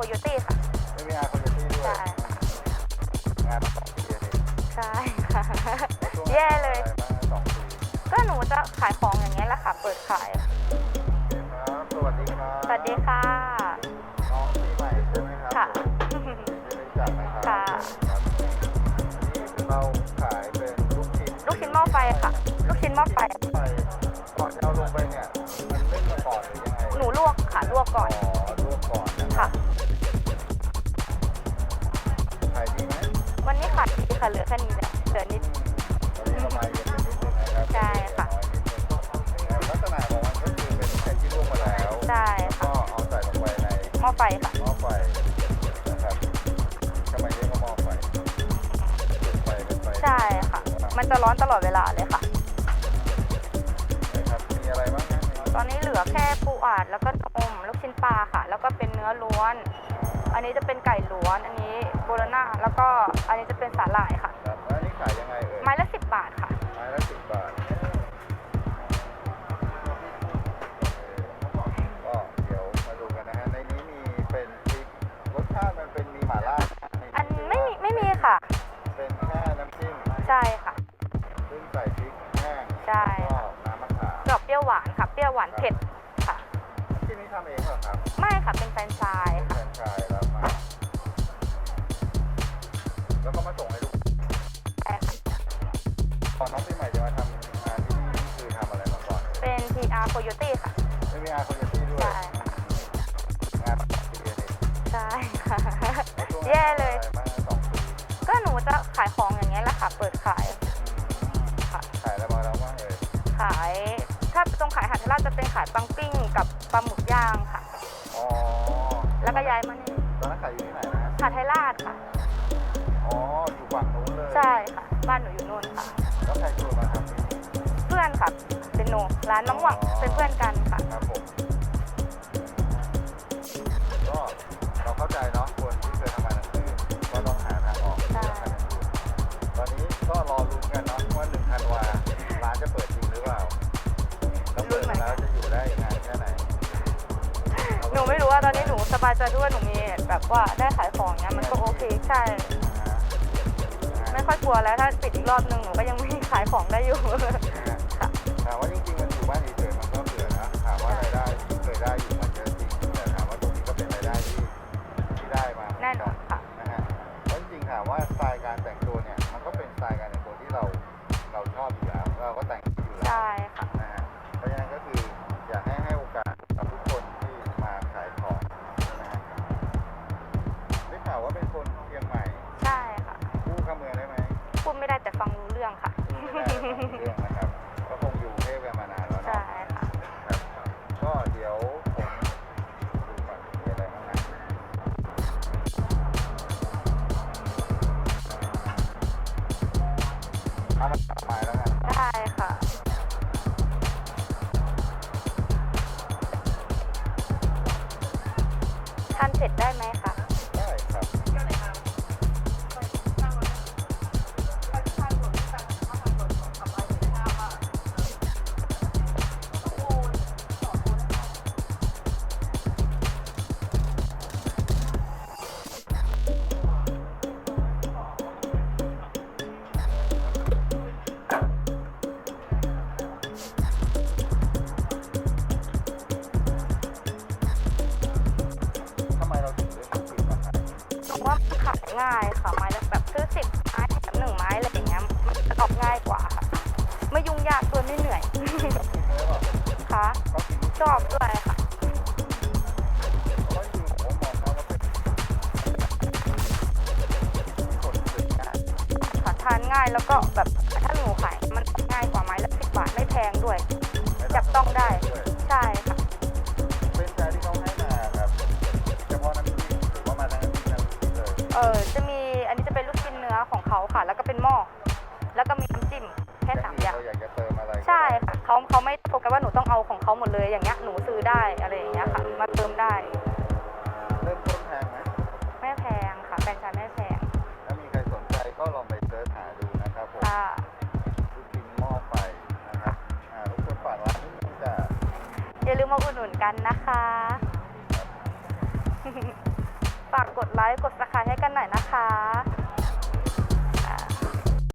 PR Coyote ค่ะ ไม่มีอาคอนเยตี้ด้วยใช่งานมาสองปีเองใช่ค่ะ ช่วงแย่เลยอะไรมาสองปีก็หนูจะขายของอย่างเงี้ยแหละค่ะ เปิดขาย ครับสวัสดีครับสวัสดีค่ะ น้องที่ใหม่ใช่ไหมครับค่ะ ผมไม่รู้จักนะครับค่ะ ครับอันนี้เราขายเป็นลูกชิ้นลูกชิ้นหม้อไฟค่ะ ลูกชิ้นหม้อไฟไปก่อนจะเอาลงไปเนี่ยมันเล่นมาก่อนหรือยังไงหนูลวกค่ะ ลวกก่อน อ๋อลวกก่อนนะครัค่ะบ ค่ะ เหลือแค่นี้แล้วเหลือนิดตอนนี้เรามาเย็นกันนิดนึงนะครับใช่ค่ะน้อยนิดนึงลักษณะของมันก็คือเป็นแผ่นที่ลวกมาแล้วใช่แล้วค่ะ ก็เอาใส่ลงไปในหม้อไฟค่ะ หม้อไฟนะครับทำไมเรียกว่าหม้อไฟจุดไฟเป็นไฟใช่ค่ะ มันจะร้อนตลอดเวลาเลยค่ะ นะครับมีอะไรบ้างนะตอนนี้เหลือแค่ปูอัดแล้วก็นมลูกชิ้นปลาค่ะ แล้วก็เป็นเนื้อล้วน อันนี้จะเป็นไก่ล้วน อันนี้โบโลน่าแล้วก็อันนี้จะเป็นสาหร่ายค่ะ ครับแล้วอันนี้ขายยังไงเอ่ยไม้ละสิบบาทค่ะ ไม้ละสิบบาทก็เดี๋ยวมาดูกันนะฮะในนี้มีเป็นพริกรสชาติมันเป็นมีหม่าล่าอันไม่มีไม่มีค่ะ เป็นแค่น้ำจิ้มใช่ค่ะ ซึ่งใส่พริกแห้งใช่ก็ค่ะน้ำมะขามกรอบเปรี้ยวหวานค่ะ เปรี้ยวหวานเผ็ดค่ะ ที่นี้ทำเองเหรอครับไม่ค่ะเป็นแฟรนไชส์แฟค่ะรนไชส์ แล้วมาแล้วก็มาส่งให้ลูกใช่ค่ะตอนน้องปีใหม่จะมาทำงานที่นี่คือทำอะไรมาก่อนเป็น PR Coyote ค่ะไม่มีอาคอนเยตี้ด้วยใช่งานมาสองปีเองใช่ค่ะแล้วช่วงแย่เลยอะไรมาสองปีก็หนูจะขายของอย่างเงี้ยแหละค่ะ เปิดขายค่ะ ขายอะไรมาแล้วบ้างเอ่ยขาย ถ้าตรงขายหัดราชจะเป็นขายปังปิ้งกับปลาหมึกย่าง ร้านน้องหวังเป็นเพื่อนกันค่ะ ครับผมก็เราเข้าใจเนาะคนที่เคยทำงานหนังสือก็ต้องหาทางออกใช่เรื่องการเงินตอนนี้ก็รอลุ้นกันเนาะว่าหนึ่งธันวาร้านจะเปิดจริงหรือเปล่าแล้วเปิดมาแล้วจะอยู่ได้นานแค่ไหนหนูไม่รู้ว่าตอนนี้หนูสบายใจด้วยหนูมีแบบว่าได้ขายของเนี้ยมันก็โอเคใช่ ไม่ค่อยกลัวแล้วถ้าปิดอีกรอบนึงหนูก็ยังมีขายของได้อยู่ค่ะถามว่าจริง ที่ เสร็จได้ไหม ง่ายค่ะไม้ละแบบซื้อสิบไม้แถมหนึ่งไม้อะไรอย่างเงี้ยมันจะออกง่ายกว่าค่ะ ไม่ยุ่งยากด้วยไม่เหนื่อยค่ะชอบด้วยค่ะค่ะทานง่ายแล้วก็แบบถ้าหนูขายมันง่ายกว่าไม้ละสิบบาทไม่แพงด้วย จับต้องได้ แล้วก็มีน้ำจิ้มแค่สามอย่าง เราอยากจะเติมอะไรก็ได้ใช่ค่ะเขาเขาไม่โฟกัสว่าหนูต้องเอาของเขาหมดเลยอย่างเงี้ยหนูซื้อได้อะไรอย่างเงี้ยค่ะมาเติมได้เริ่มต้นแพงไหมไม่แพงค่ะแฟรนไชส์ไม่แพงถ้ามีใครสนใจก็ลองไปเสิร์ชหาดูนะครับผมค่ะ ลูกชิ้นหม้อไฟนะครับอ่าลูกคนฝากร้านนิดนึงจ้ะอย่าลืมมาอุดหนุนกันนะคะ ฝากกดไลค์ กดสักครให้กันหน่อยนะคะ